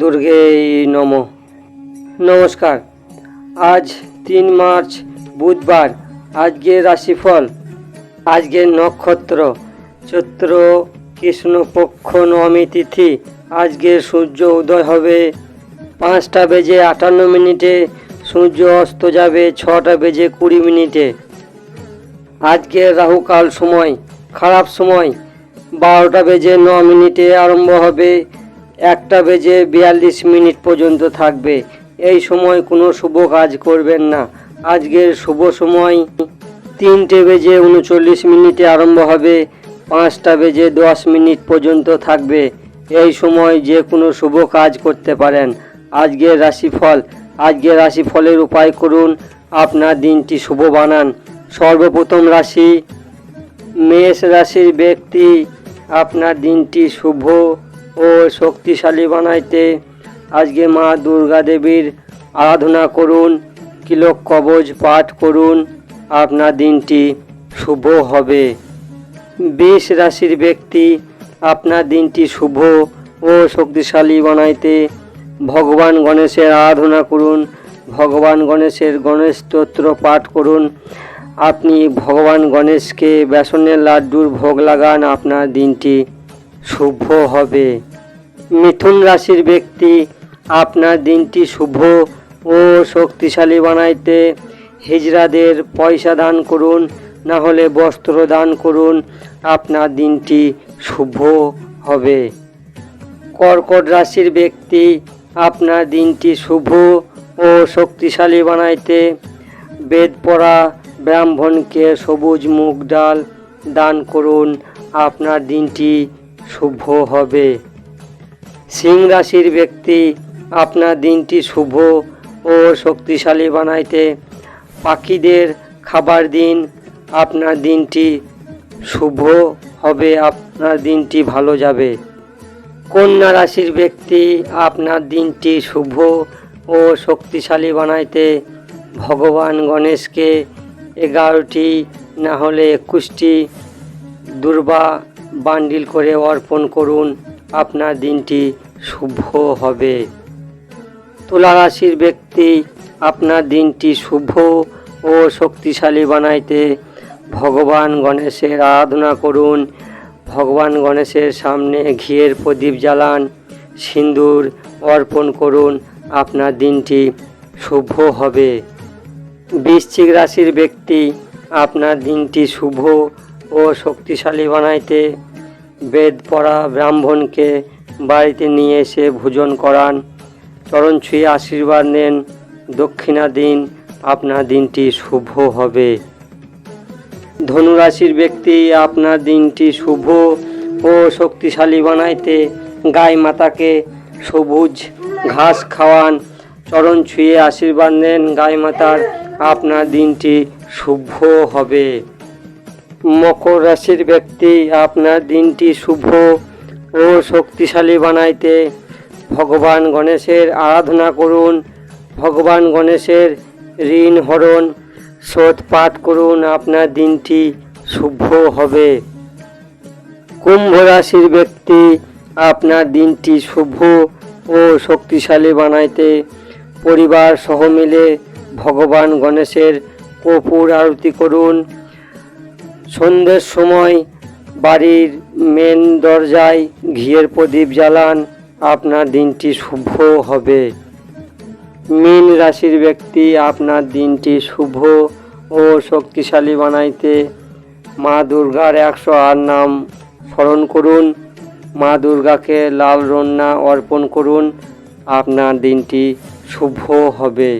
দুর্গে নম। নমস্কার। আজ তিন মার্চ, বুধবার। আজকের রাশিফল, আজকের নক্ষত্র। চৈত্র, কৃষ্ণপক্ষ, নবমী তিথি। আজকের সূর্য উদয় হবে পাঁচটা বেজে আটান্ন মিনিটে। সূর্য অস্ত যাবে ছটা বেজে কুড়ি মিনিটে। আজকের রাহুকাল সময়, খারাপ সময়। বারোটা বেজে ন মিনিটে আরম্ভ হবে। একটা বেজে বিয়াল্লিশ মিনিট পর্যন্ত থাকবে। এই সময় কোনো শুভ কাজ করবেন না। আজকের শুভ সময় তিনটে বেজে উনচল্লিশ মিনিটে আরম্ভ হবে। পাঁচটা বেজে দশ মিনিট পর্যন্ত থাকবে। এই সময় যে কোনো শুভ কাজ করতে পারেন। আজকের রাশিফল। আজকের রাশিফলের উপায় করুন। আপনার দিনটি শুভ বানান। সর্বপ্রথম রাশি, মেষ রাশির ব্যক্তি, আপনার দিনটি শুভ। ও শক্তিশালী বানাইতে আজকে মা দুর্গা দেবীর আরাধনা করুন কিলক কবচ পাঠ করুন, আপনার দিনটি শুভ হবে। বিষ রাশির ব্যক্তি, আপনার দিনটি শুভ ও শক্তিশালী বানাইতে ভগবান গণেশের আরাধনা করুন, ভগবান গণেশের গণেশ স্তোত্র পাঠ করুন। আপনি ভগবান গণেশকে বেসনের লাড্ডুর ভোগ লাগান, আপনার দিনটি শুভ হবে। মিথুন রাশির ব্যক্তি, আপনার দিনটি শুভ ও শক্তিশালী বানাইতে হিজড়াদের পয়সা দান করুন, না হলে বস্ত্র দান করুন, আপনার দিনটি শুভ হবে। কর্কট রাশির ব্যক্তি, আপনার দিনটি শুভ ও শক্তিশালী বানাইতে বেদ পড়া, ব্রাহ্মণকে সবুজ মুগ ডাল দান করুন, আপনার দিনটি শুভ হবে। সিং রাশির ব্যক্তি, আপনার দিনটি শুভ ও শক্তিশালী বানাইতে। পাখিদের খাবার দিন, আপনার দিনটি শুভ হবে, আপনার দিনটি ভালো যাবে। কন্যা রাশির ব্যক্তি, আপনার দিনটি শুভ ও শক্তিশালী বানাইতে। ভগবান গণেশকে এগারোটি, না হলে একুশটি দুর্বা বান্ডিল করে অর্পণ করুন। আপনার দিনটি শুভ হবে। তুলা রাশির ব্যক্তি আপনার দিনটি শুভ ও শক্তিশালী বানাইতে ভগবান গণেশের আরাধনা করুন। ভগবান গণেশের সামনে ঘিয়ের প্রদীপ জ্বালান, সিন্দুর অর্পণ করুন, আপনার দিনটি শুভ হবে। বৃশ্চিক রাশির ব্যক্তি আপনার দিনটি শুভ ও শক্তিশালী বানাইতে বেদ পড়া ব্রাহ্মণকে বাড়িতে নিয়ে এসে ভোজন করান। চরণ ছুঁয়ে আশীর্বাদ নেন। দক্ষিণা দিন, আপনার দিনটি শুভ হবে। ধনুরাশির ব্যক্তি, আপনার দিনটি শুভ ও শক্তিশালী বানাইতে গাই মাতাকে সবুজ ঘাস খাওয়ান। চরণ ছুঁয়ে আশীর্বাদ নেন গাই মাতার। আপনার দিনটি শুভ হবে। মকর রাশির ব্যক্তি, আপনার দিনটি শুভ ও শক্তিশালী বানাইতে ভগবান গণেশের আরাধনা করুন, ভগবান গণেশের ঋণ হরণ শোধ পাঠ করুন, আপনার দিনটি শুভ হবে। কুম্ভ রাশির ব্যক্তি, আপনার দিনটি শুভ ও শক্তিশালী বানাইতে পরিবার সহ মিলে ভগবান গণেশের কপুর আরতি করুন সন্ধ্যের সময় বাড়ির মেন দরজায় ঘিয়ের প্রদীপ জ্বালান, আপনার দিনটি শুভ হবে। মীন রাশির ব্যক্তি, আপনার দিনটি শুভ ও শক্তিশালী বানাইতে মা দুর্গার একশো আট নাম স্মরণ করুন। মা দুর্গাকে লাল রন্না অর্পণ করুন। আপনার দিনটি শুভ হবে।